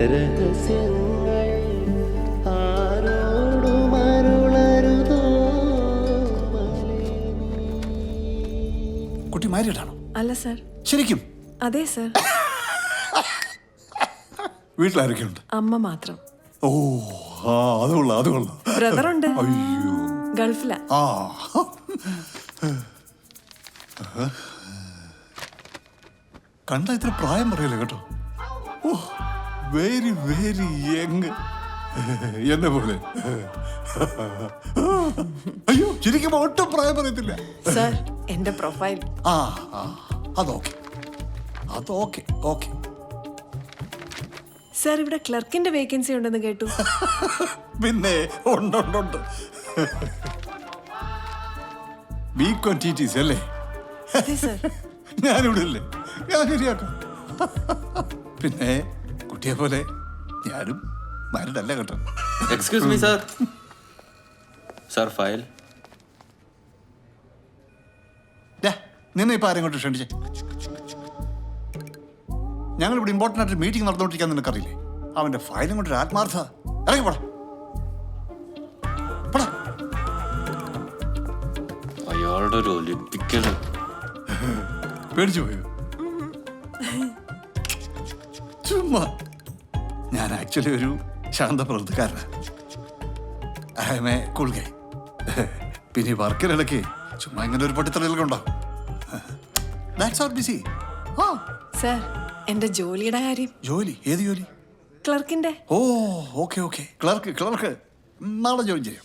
രഹസ്യങ്ങൾ ആരോടും അരുളരുതോ? കുട്ടി മാരീഡാണോ? അല്ല സർ. ശരിക്കും? അതെ സർ. വീട്ടിലാരൊക്കെയുണ്ട്? അമ്മ മാത്രം. ഓ ആ അത് കൊള്ളാം അത് കൊള്ളാം. ബ്രദറുണ്ട്. അയ്യോ. ഗൾഫിലാ. ആ. കണ്ട ഇത്ര പ്രായം പറയല്ലേ കേട്ടോ? വെരി വെരി യങ് എന്നെ പോലെ. അയ്യോ ശരിക്കും ഒട്ടും പ്രായം പറയത്തില്ല. സർ എന്റെ പ്രൊഫൈൽ. ആ ആ അതോക്കെ അതോക്കെ ഓക്കെ സർ ഇവിടെ ക്ലർക്കിന്റെ വേക്കൻസി ഉണ്ടെന്ന് കേട്ടു. പിന്നെ ഉണ്ടുണ്ടുണ്ട് ഉണ്ട് ഉണ്ട്. ബി ക്വാണ്ടിറ്റീസ് അല്ലേ? അതെ സർ. ഞാനിവിടെ ഇല്ലേ ഞാൻ ശരിയാക്കാം. പിന്നെ കുട്ടിയെ പോലെ ഞാനും മരുന്നല്ല കേട്ടോ. Excuse me sir sir file നിന്നെ ഇപ്പൊ ആരെയും കൊണ്ട് ക്ഷണിച്ചേ? ഞങ്ങൾ ഇവിടെ ഇമ്പോർട്ടന്റ് ആയിട്ട് മീറ്റിംഗ് നടന്നുകൊണ്ടിരിക്കാൻ നിനക്കറിയില്ലേ? അവന്റെ ഫയലും കൊണ്ട് ഒരു ആത്മാർത്ഥ. ഇറങ്ങി പോടാ. പോടാ. അയാളുടെ ഒരു ഒലിപ്പിക്കൽ പേടിച്ചു പോയോ? ചുമ്മാ. ഞാൻ ആക്ച്വലി ഒരു I'm a cool guy പിന്നെ വർക്കിനിടയ്ക്ക് ചുമ്മാ ഇങ്ങനെ ഒരു പൊട്ടിത്തെളികളൊക്കെ ഉണ്ടാവും that's R busy oh sir എന്റെ ജോലിയുടെ കാര്യം. ജോലി? ഏത് ജോലി? ക്ലർക്കിന്റെ. Oh okay okay. Clerk clerk. നാളെ ജോയിൻ ചെയ്യാം.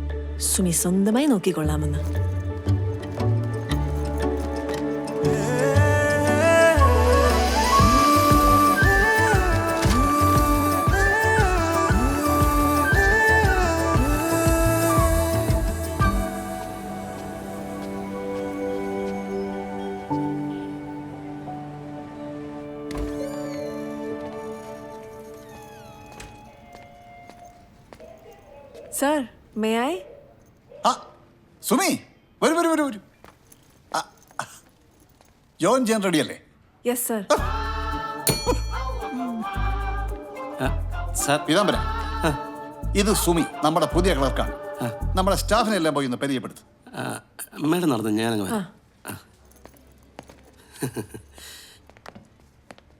സുമി സ്വന്തമായി നോക്കിക്കൊള്ളാമെന്ന്. സർ മേ ഐ ആ സുമി വരൂ വരൂ വരൂ വരൂ. ആ, ആ. ജോയിൻ ചെയ്യാൻ റെഡി അല്ലേ യെസ് സർ സാർ. പീതാംബര ഇത് സുമി നമ്മുടെ പുതിയ ക്ലർക്കാണ്. നമ്മുടെ സ്റ്റാഫിനെ എല്ലാം പോയി ഒന്ന് പരിചയപ്പെടുത്തു. മേഡം നടന്നു ഞാനങ്ങ് വരാം.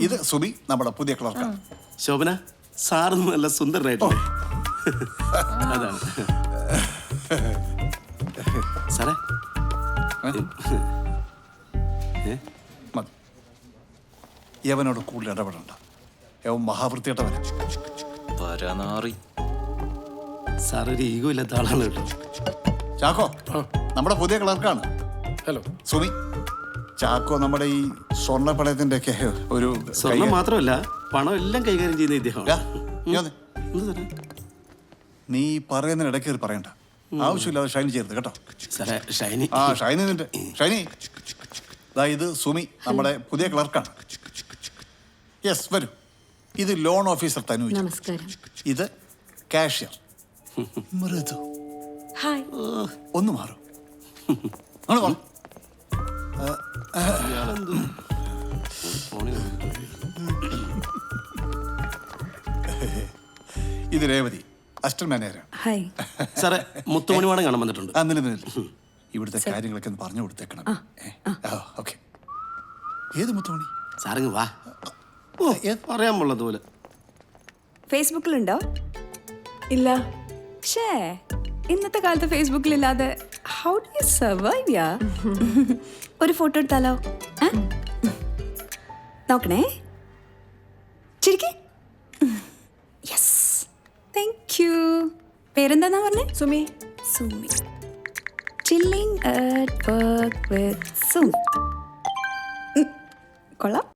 ഇത് സുബി നമ്മുടെ പുതിയ ക്ലർക്കാണ് ശോഭന സാറ് നല്ല സുന്ദരനായിട്ടുണ്ട് അതാണ്. സാറേ? മതി. യവനോട് കൂടുതൽ ഇടപെടണ്ട. യവൻ മഹാവൃത്തിയിട്ടവനാ പരനാറി സാർ ഒരു ഈഗോ ഇല്ലാത്ത ആളാണ് കേട്ടോ. ചാക്കോ നമ്മുടെ പുതിയ ക്ലർക്കാണ് ഹലോ സുമി ചാക്കോ നമ്മുടെ ഈ സ്വർണ പണയത്തിന്റെ ഒക്കെ ഒരു സ്വർണം കൈകാര്യം- മാത്രമല്ല പണം എല്ലാം കൈകാര്യം ചെയ്യുന്ന ഇദ്ദേഹം. നീ പറയുന്നതിന് ഇടയ്ക്ക് പറയണ്ട. പറയണ്ട ആവശ്യമില്ലാതെ ഷൈനി ചെയ്യരുത് കേട്ടോ. ഷൈനി. ആ ഷൈനി നിന്റെ ഷൈനി. അതായത് ഇത് സുമി നമ്മുടെ പുതിയ ക്ലർക്കാണ്. യെസ് വരൂ. ഇത് ലോൺ ഓഫീസർ തനു ഇത് കാഷ്യർ. മൃദു. ഒന്ന് മാറും. ഇത് രേവതി അസ്റ്റർ മാനേജർ ഹായ്. സാറേ മുത്തുമണിവാടം കാണാൻ വന്നിട്ടുണ്ട്. ആ നില നില ഇവിടുത്തെ കാര്യങ്ങളൊക്കെ ഒന്ന് പറഞ്ഞു കൊടുത്തേക്കണം. ഓക്കെ. ഏത് മുത്തുമണി? സാറിങ് വാ. ഓ പറയാൻ പോലെ. ഫേസ്ബുക്കിലുണ്ടോ? ഇല്ല. ഷേ. ഇന്നത്തെ കാലത്ത് ഫേസ്ബുക്കിലില്ലാതെ how do you survive ya? ഒരു ഫോട്ടോ എടുത്താലോ? നോക്കണേ. ചിരിക്കേ. യെസ് താങ്ക് യു പേരെന്താന്നാ പറഞ്ഞേ? Sumi. Sumi. Chilling at work with Sumi. കൊള്ളാം.